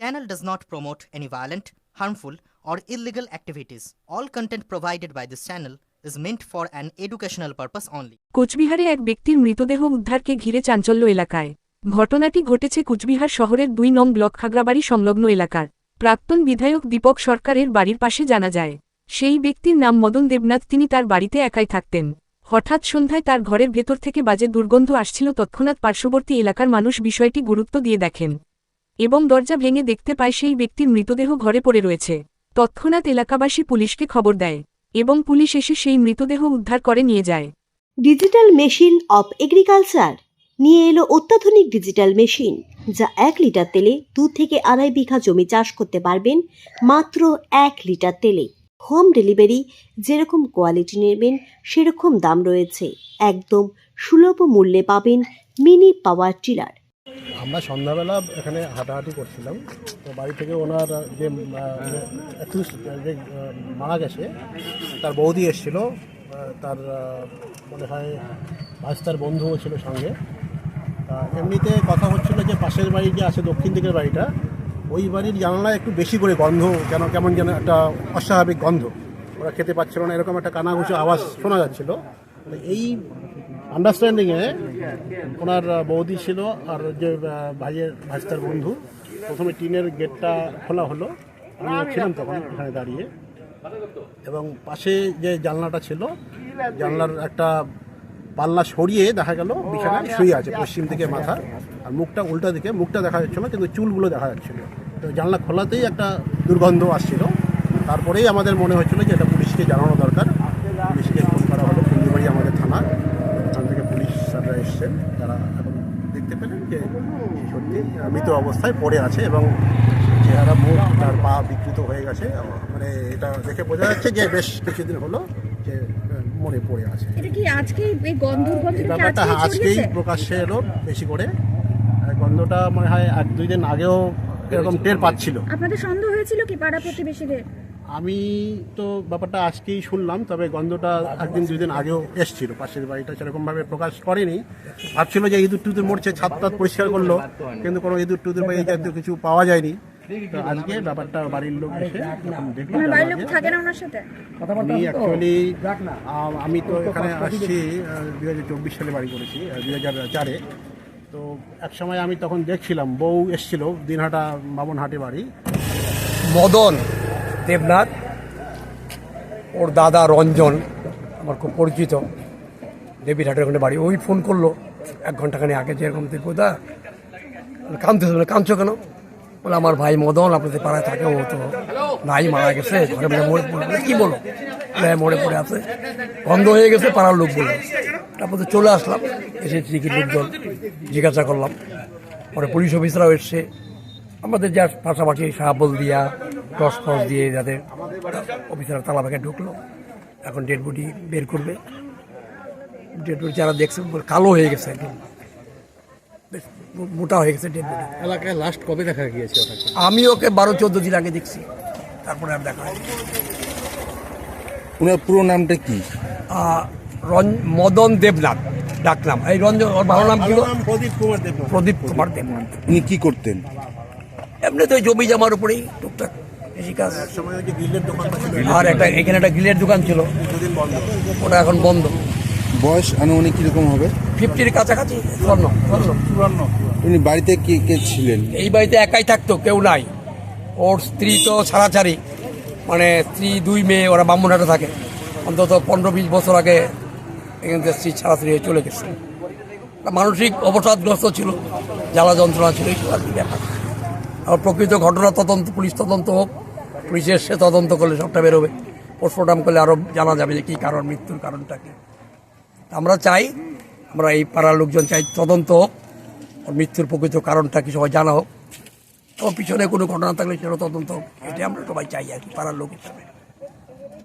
Channel does not promote any violent, harmful, or illegal activities. All content provided by this channel is meant for an educational purpose only. কোচবিহারে এক ব্যক্তির মৃতদেহ উদ্ধারকে ঘিরে চাঞ্চল্য এলাকায় ঘটনাটি ঘটেছে কুচবিহার শহরের দুই নং ব্লক খাগড়াবাড়ি সংলগ্ন এলাকার প্রাক্তন বিধায়ক দীপক সরকারের বাড়ির পাশে জানা যায় সেই ব্যক্তির নাম মদন দেবনাথ তিনি তার বাড়িতে একাই থাকতেন হঠাৎ সন্ধ্যায় তার ঘরের ভেতর থেকে বাজে দুর্গন্ধ আসছিল তৎক্ষণাৎ পার্শ্ববর্তী এলাকার মানুষ বিষয়টি গুরুত্ব দিয়ে দেখেন এবং দরজা ভেঙে দেখতে পায় সেই ব্যক্তির মৃতদেহ ঘরে পড়ে রয়েছে। তৎক্ষণাৎ এলাকাবাসী পুলিশকে খবর দেয় এবং পুলিশ এসে সেই মৃতদেহ উদ্ধার করে নিয়ে যায়। ডিজিটাল মেশিন অফ এগ্রিকালচার নিয়ে এলো অত্যাধুনিক ডিজিটাল মেশিন, যা এক লিটার তেলে দু থেকে আড়াই বিঘা জমি চাষ করতে পারবেন মাত্র এক লিটার তেলে। হোম ডেলিভারি যেরকম কোয়ালিটি নেবেন, সেরকম দাম রয়েছে। একদম সুলভ মূল্যে পাবেন মিনি পাওয়ার টিলার। আমরা সন্ধ্যাবেলা এখানে হাঁটাহাঁটি করছিলাম। তো বাড়ি থেকে ওনার যে যে মারা গেছে, তার বৌদি এসেছিল। তার মনে হয় ভাস্তার বন্ধুও ছিল সঙ্গে। এমনিতে কথা হচ্ছিল যে পাশের বাড়ি যে আছে, দক্ষিণ দিকের বাড়িটা, ওই বাড়ির জানালায় একটু বেশি করে গন্ধ, যেন কেমন যেন একটা অস্বাভাবিক গন্ধ। ওরা খেতে পাচ্ছিল না, এরকম একটা কানাঘুষো আওয়াজ শোনা যাচ্ছিল। এই আন্ডারস্ট্যান্ডিংয়ে ওনার বৌদি ছিল আর যে ভাইয়ের, ভাইস্তার বন্ধু, প্রথমে টিনের গেটটা খোলা হলো। আমি ছিলাম তখন এখানে দাঁড়িয়ে। এবং পাশে যে জানলাটা ছিল, জানলার একটা পাল্লা সরিয়ে দেখা গেল, বিছানায় শুয়ে আছে পশ্চিম দিকে মাথা। আর মুখটা উল্টা দিকে, মুখটা দেখা যাচ্ছিল, কিন্তু চুলগুলো দেখা যাচ্ছিল। তো জানলা খোলাতেই একটা দুর্গন্ধ আসছিল। তারপরেই আমাদের মনে হচ্ছিল যে এটা পুলিশকে জানানো দরকার পুলিশকে ফোন করা হলো কুন্দিবাড়ি আমাদের থানা ওখান থেকে পুলিশ স্যাররা এসছেন তারা এখন দেখতে পেলেন যে সত্যি মৃত অবস্থায় পড়ে আছে এবং চেহারা মুখ তার পা বিকৃত হয়ে গেছে। মানে এটা দেখে বোঝা যাচ্ছে যে বেশ কিছুদিন হলো যে মনে পড়ে আছে। ব্যাপারটা আজকেই আজকেই প্রকাশ্যে এলো বেশি করে। গন্ধটা মনে হয় এক দুই দিন আগেও এরকম টের পাচ্ছিল। আপনাদের সন্দেহ হয়েছিল কি পাড়া প্রতিবেশীদের? আমি তো ব্যাপারটা আজকেই শুনলাম তবে গন্ধটা একদিন দুই দিন আগেও এসছিল। পাশের বাড়িটা সেরকমভাবে প্রকাশ করেনি। ভাবছিল যে ইঁদুর টুদুর মরছে ছাদ টাদ পরিষ্কার করল কিন্তু কোনো ইঁদুর টুদুর বা এই জাতীয় কিছু পাওয়া যায়নি। তো আজকে ব্যাপারটা বাড়ির লোক এসে যখন দেখল। আপনার বাড়ির লোক জানলা যে- থাকে না ওনার সাথে? আমি অ্যাকচুয়ালি আমি তো এখানে আসছি দুই হাজার চব্বিশ সালে বাড়ি করেছি দুই হাজার চারে। তো এক সময় আমি তখন দেখছিলাম বউ এসছিল দিনহাটা বামনহাটে বাড়ি। মদন দেবনাথ ওর দাদা রঞ্জন আমার খুব পরিচিত দেবীর হাটের ওখানে বাড়ি। ওই ফোন করল এক ঘন্টাখানি আগে যে এরকম দীপুদা কাঁদতে বলে কাঁদছো কেন? বলে আমার ভাই মদন আপনাদের পাড়ায় থাকে ও তো নাই মারা গেছে ঘরে মরে পড়ে কি বলো? হ্যাঁ, মরে পড়ে আছে। বন্ধ হয়ে গেছে পাড়ার লোক বলে। তারপর তো চলে আসলাম এসে টিকিট লোকজন জিজ্ঞাসা করলাম। পরে পুলিশ অফিসাররাও এসছে। আমাদের যা পাশাপাশি সাহাবল দিয়া টস টস দিয়ে যাদের অফিসার তালা ভেঙে ঢুকলো। এখন ডেড বডি বের করবে। ডেড বডি যারা দেখছে কালো হয়ে গেছে একদম। মোটা হয়ে গেছে ডেড বডি এলাকায় লাস্ট কবে দেখা গিয়েছে ওটাকে? আমি ওকে বারো চোদ্দ দিন আগে দেখছি। তারপরে আর দেখা হয়নি। ওনার পুরো নামটা কি? মদন দেবনাথ ডাকলাম এই রঞ্জন ওর ভালো নাম ছিল প্রদীপ কুমার দেব প্রদীপ কুমার দেবনাথ। উনি কি করতেন? এমনি তো ওই জমি জামার উপরেই টুকটাক কৃষিকাজ আর একটা এখানে একটা গ্রিলের দোকান ছিল। ওটা এখন বন্ধ। বয়স আনুমানিক কীরকম হবে? ফিফটির কাছাকাছি উনি বাড়িতে কে কে ছিলেন? এই বাড়িতে একাই থাকতো কেউ নাই। ওর স্ত্রী তো ছাড়াছাড়ি। মানে স্ত্রী দুই মেয়ে ওরা বামুনহাটে থাকে। অন্তত পনেরো বিশ বছর আগে এখান থেকে স্ত্রী ছাড়াছাড়ি হয়ে চলে গেছে। মানসিক অবসাদগ্রস্ত ছিল জ্বালা যন্ত্রণা ছিল এইসব আর কি ব্যাপার। প্রকৃত ঘটনা তদন্ত, পুলিশ তদন্ত হোক পুলিশ এসে তদন্ত করলে সবটা বেরোবে। পোস্টমর্টম করলে আরও জানা যাবে যে কী কারণ, মৃত্যুর কারণটা কি। আমরা চাই, আমরা এই পাড়ার লোকজন চাই তদন্ত হোক মৃত্যুর প্রকৃত কারণটা কি সবাই জানা হোক। ও পিছনে কোনো ঘটনা থাকলে সেটা তদন্ত হোক, এটাই আমরা সবাই চাই আর কি, পাড়ার লোক হিসাবে।